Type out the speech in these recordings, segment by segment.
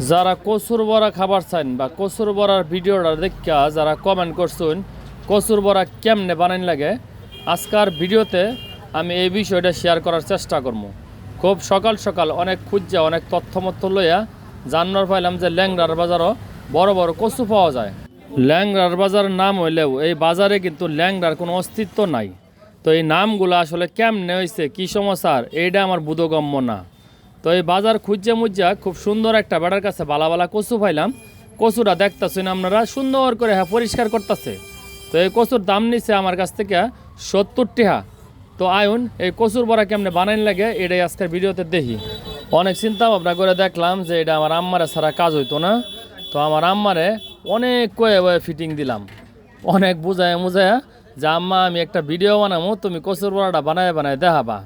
যারা কচুর বড়া খাবার চান বা কচুর বড়ার ভিডিওটা দেখা যারা কমেন্ট করছেন, কচুর বড়া কেমনে বানাইন লাগে, আজকার ভিডিওতে আমি এই বিষয়টা শেয়ার করার চেষ্টা করব। খুব সকাল সকাল অনেক খুঁজা, অনেক তথ্যমত্য লইয়া জানার পাইলাম যে ল্যাংরার বাজারও বড় বড় কচু পাওয়া যায়। ল্যাংরার বাজার নাম হইলেও এই বাজারে কিন্তু ল্যাংরার কোনো অস্তিত্ব নাই। তো এই নামগুলো আসলে কেমনে হয়েছে কী সমস্যার, এইটা আমার বোধগম্য না। তো এই বাজার খুঁজে মুজ্জা খুব সুন্দর একটা বেড়ার কাছে বালা বালা কচু পাইলাম। কচুটা দেখতেছেন আপনারা, সুন্দর করে হ্যাঁ পরিষ্কার করতেছে। তো এই কচুর দাম নিছে আমার কাছ থেকে সত্তর টিহা। তো আয়ুন, এই কচুর বড়া কেমনে বানাইন লাগে, এটাই আজকের ভিডিওতে দেখি। অনেক চিন্তা ভাবনা করে দেখলাম যে এটা আমার আম্মারে ছাড়া কাজ হইতো না। তো আমার আম্মারে অনেক কয়ে বয়ে ফিটিং দিলাম। অনেক বুঝায় মুজায় যে আম্মা আমি একটা ভিডিও বানাবো তুমি কচুর বড়াটা বানায় বানায় দেখাবা।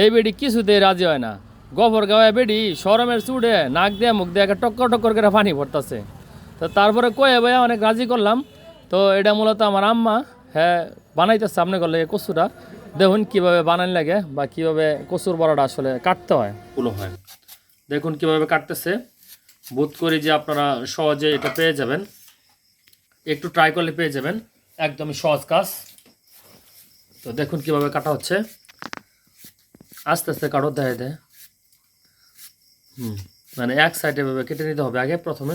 এই বেডি কিছুতেই রাজি হয় না। গফর গাওয়া বেডি, সরমের চুড়ে, নাক দিয়ে, মুখ দিয়ে টক্কর টক্কর করে পানি পড়তেছে। তো তারপরে কয়ে ভাইয়া অনেক রাজি করলাম। তো এটা মূলত আমার আম্মা হ্যাঁ বানাইতেছে সামনে করলে কচুটা। দেখুন কীভাবে বানান লাগে বা কীভাবে কচুর বড়াটা আসলে কাটতে হয়। পুলো হয়। দেখুন কীভাবে কাটতেছে। বোধ করি যে আপনারা সহজে এটা পেয়ে যাবেন। একটু ট্রাই করলে পেয়ে যাবেন। একদমই সহজ কাজ। তো দেখুন কীভাবে কাটা হচ্ছে। আস্তে আস্তে কাটো দেয় দেয় মানে এক সাইডে এভাবে কেটে নিতে হবে। আগে প্রথমে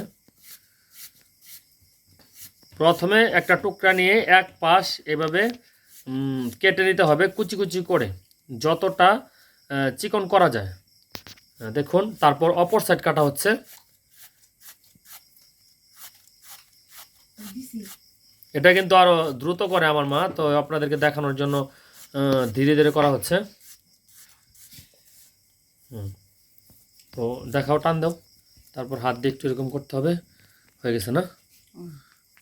প্রথমে একটা টুকরা নিয়ে এক পাশ এভাবে কেটে নিতে হবে কুচি কুচি করে, যতটা চিকন করা যায়। দেখুন, তারপর অপর সাইড কাটা হচ্ছে। এটা কিন্তু আরও দ্রুত করে আমার মা, তো আপনাদেরকে দেখানোর জন্য ধীরে ধীরে করা হচ্ছে। হুম। তো দেখাও টান দাও। তারপর হাত দিয়ে একটু এরকম করতে হবে। হয়ে গেছে না?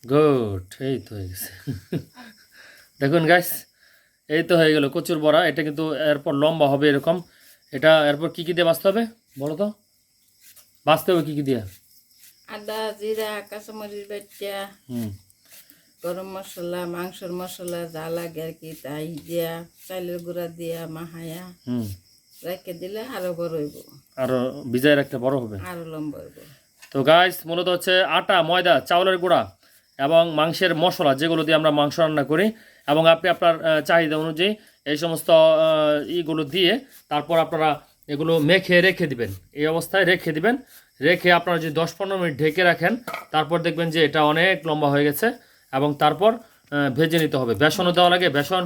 গুড এই তো হয়ে গেছে। দেখুন গাইস এই তো হয়ে গেল কচুর বড়া। এটা কিন্তু এরপর লম্বা হবে এরকম। এটা এরপর কি কি দিয়ে বাঁচতে হবে বলো তো? বাঁচতে হবে কি কি দিয়ে? আদা জিরা কাঁচামরিচ বাটিয়া হুম। গরম মশলা মাংসর মশলা যা লাগে আর কি তাই দিয়া চাইলের গুঁড়া দিয়া মাহায়া হুম। রেখে দিলে আরও বড় হইব। আরও বিজয়ের একটা বড় হবে। আরও লম্বা হইব। তো গাইস মূলত হচ্ছে আটা ময়দা চাউলের গুঁড়া এবং মাংসের মশলা যেগুলো দিয়ে আমরা মাংস রান্না করি এবং আপনি আপনার চাহিদা অনুযায়ী এই সমস্ত ইগুলো দিয়ে তারপর আপনারা এগুলো মেখে রেখে দিবেন। এই অবস্থায় রেখে দিবেন। রেখে আপনারা যদি দশ পনেরো মিনিট ঢেকে রাখেন তারপর দেখবেন যে এটা অনেক লম্বা হয়ে গেছে এবং তারপর ভেজে নিতে হবে। বেসনও দেওয়া লাগে বেসন?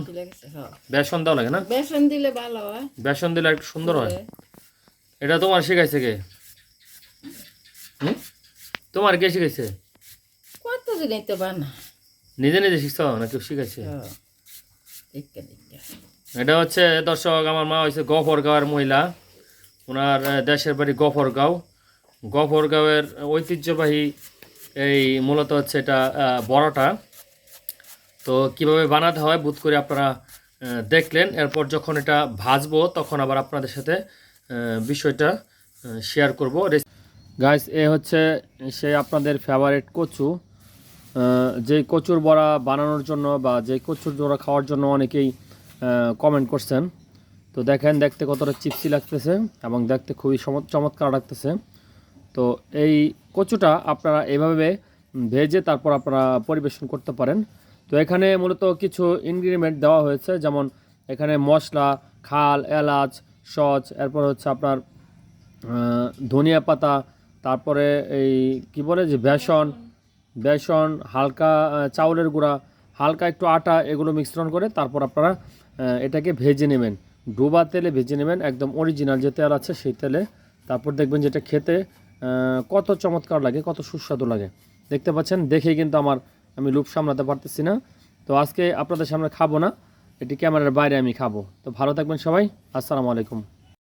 হ্যাঁ। বেসন দেওয়া লাগে না? বেসন দিলে ভালো হয়। বেসন দিলে একটু সুন্দর হয়। এটা তোমার শিখাইছে কে? তোমার কে শিখাইছে? কত দিনই তো বানা? নিজে নিজে শিখছ না কেউ শিখাইছে? হ্যাঁ। এটা হচ্ছে দর্শক আমার মা হয়েছে গফরগাঁওয়ের মহিলা। ওনার দেশের বাড়ি গফরগাঁও গফরগাঁওয়ের ঐতিহ্যবাহী এই মূলত হচ্ছে এটা বড়াটা। তো কীভাবে বানাতে হয় বুধ করে আপনারা দেখলেন। এরপর যখন এটা ভাজবো, তখন আবার আপনাদের সাথে বিষয়টা শেয়ার করব। গাইস এ হচ্ছে সেই আপনাদের ফেভারিট কচু। যেই কচুর বড়া বানানোর জন্য বা যেই কচুর বড়া খাওয়ার জন্য অনেকেই কমেন্ট করছেন। তো দেখেন দেখতে কতটা চিপসি লাগতেছে এবং দেখতে খুবই চমৎকার লাগতেছে। তো এই কচুটা আপনারা এভাবে ভেজে তারপর আপনারা পরিবেশন করতে পারেন। তো এখানে মূলত কিছু ইনগ্রিডিয়েন্ট দেওয়া হয়েছে, যেমন এখানে মশলা, খাল, এলাচ সচ এরপর হচ্ছে আপনার ধনিয়া পাতা, তারপরে এই কি বলে যে বেসন বেসন, হালকা চাউলের গুঁড়া, হালকা একটু আটা এগুলো মিশ্রণ করে তারপর আপনারা এটাকে ভেজে নেবেন। ডোবা তেলে ভেজে নেবেন, একদম অরিজিনাল যে তেল আছে সেই তেলে। তারপর দেখবেন যেটা খেতে কত চমৎকার লাগে, কত সুস্বাদু লাগে। দেখতে পাচ্ছেন, দেখেই কিন্তু আমার আমি লুপ সামলাতে পারতেছি না। তো আজকে আপনাদের সামনে খাব না, এটি ক্যামেরার বাইরে আমি খাব। তো ভালো থাকবেন সবাই, আসসালামু আলাইকুম।